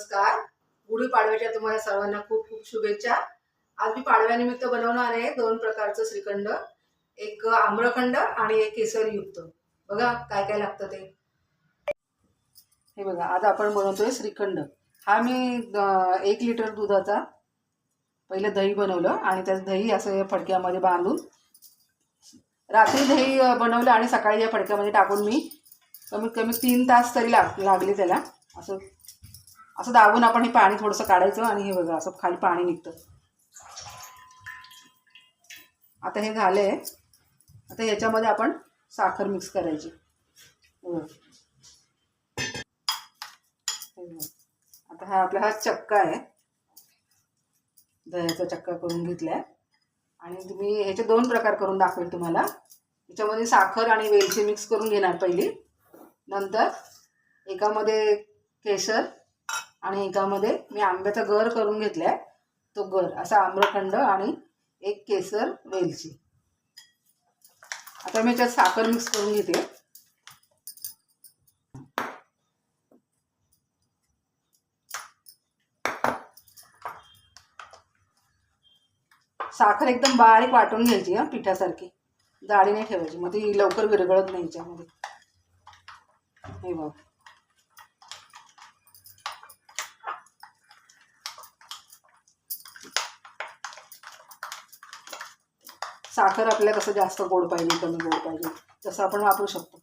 नमस्कार. गुढीपाडव्याच्या तुम्हाला सर्वांना खूप खूप शुभेच्छा. आज मी पाडव्यानिमित्त बनवणार आहे दोन प्रकारचं श्रीखंड. एक आम्रखंड आणि एक केसरयुक्त. बघा काय काय लागतं ते. हे बघा आज आपण बनवतोय श्रीखंड. हा मी एक लिटर दुधाचा पहिलं दही बनवलं आणि त्याच दही असं या फडक्यामध्ये बांधून रात्री दही बनवलं आणि सकाळी या फडक्यामध्ये टाकून मी कमीत कमी तीन तास तरी लाग लागले त्याला. असं असं दाबून आपण हे पाणी थोडंसं काढायचं आणि हे बघा असं खाली पाणी निघतं. आता हे झालं आहे आता ह्याच्यामध्ये आपण साखर मिक्स करायची. हो. आता हा आपला हा चक्का आहे. दह्याचा चक्का करून घेतला आहे आणि तुम्ही ह्याचे दोन प्रकार करून दाखवेल तुम्हाला. याच्यामध्ये साखर आणि वेलची मिक्स करून घेणार पहिली. नंतर एकामध्ये केशर आणि एकामध्ये मी आंब्याचा गर करून घेतलाय. तो गर असा आम्रखंड आणि एक केसर वेलची. आता मी याच्यात साखर मिक्स करून घेते. साखर एकदम बारीक वाटून घ्यायची हा पिठासारखी. जाडी नाही ठेवायची. मग ती लवकर विरघळत नाही याच्यामध्ये. हे बघ. साखर आपल्याला कसं जास्त गोड पाहिजे कमी गोड पाहिजे तसं आपण वापरू शकतो.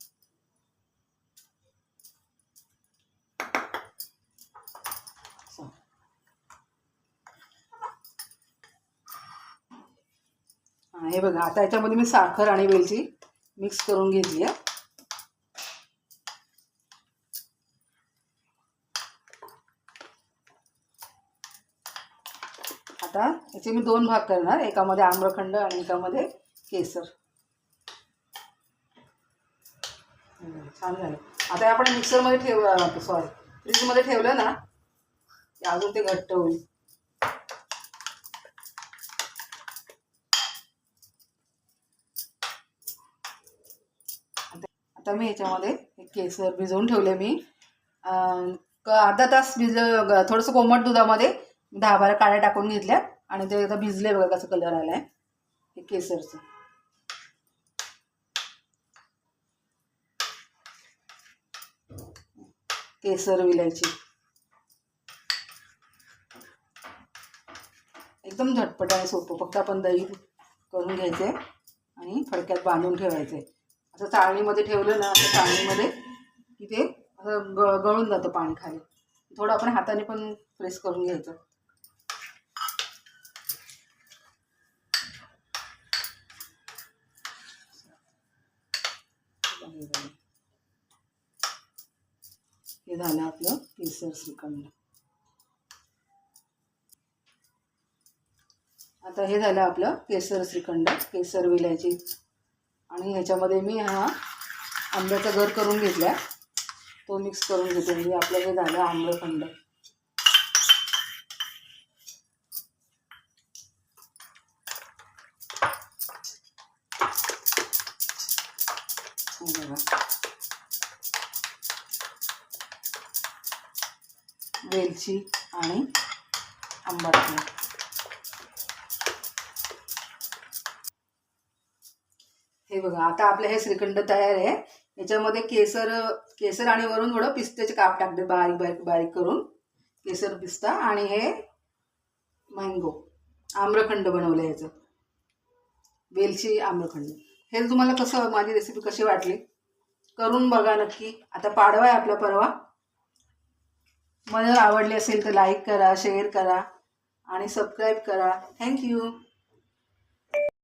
हे बघा आता याच्यामध्ये मी साखर आणि वेलची मिक्स करून घेतली आहे. आता. याचे मी दोन भाग करणार. एकामध्ये आम्रखंड आणि एकामध्ये केसर. छान झालं. आता आपण मिक्सरमध्ये ठेव सॉरी फ्रीजमध्ये ठेवलं ना अजून ते घट्ट होईल. आता मी याच्यामध्ये केसर भिजवून ठेवले मी. क- अर्धा तास भिज थोडंसं कोमट दुधामध्ये दहा बारा काड्या टाकून घेतल्या आणि ते एकदा भिजले बघा कसं कलर आलाय. हे केसरचं. केसर विलायची. एकदम झटपट आणि सोपं. फक्त आपण दही करून घ्यायचे आणि फडक्यात बांधून ठेवायचे असं चाळणीमध्ये ठेवलं ना असं चाळणीमध्ये की ते असं ग गळून जातं पाणी खाली. थोडं आपण हाताने पण प्रेस करून घ्यायचं. हे झालं आपलं केसर श्रीखंड. आता हे झालं आपलं केसर श्रीखंड केसर विलायची. आणि ह्याच्यामध्ये मी हा आंब्याचा गर करून घेतला तो मिक्स करून घेते. म्हणजे आपलं हे झालं आम्रखंड. बघा. वेलची आणि आंबाटणी हे बघा आता आपलं हे श्रीखंड तयार आहे. याच्यामध्ये केसर केसर आणि वरून थोडं पिस्त्याचे काप टाकते बारीक बारीक बारीक करून. केसर पिस्ता आणि हे मँगो आम्रखंड बनवलं याचं. वेलची आम्रखंड. हे तुम्हाला कसं माझी रेसिपी कशी वाटली? करून बघा नक्की. आता पाडवा आहे आपला परवा. मला आवडली असेल तर लाईक करा शेअर करा आणि सबस्क्राईब करा. थँक्यू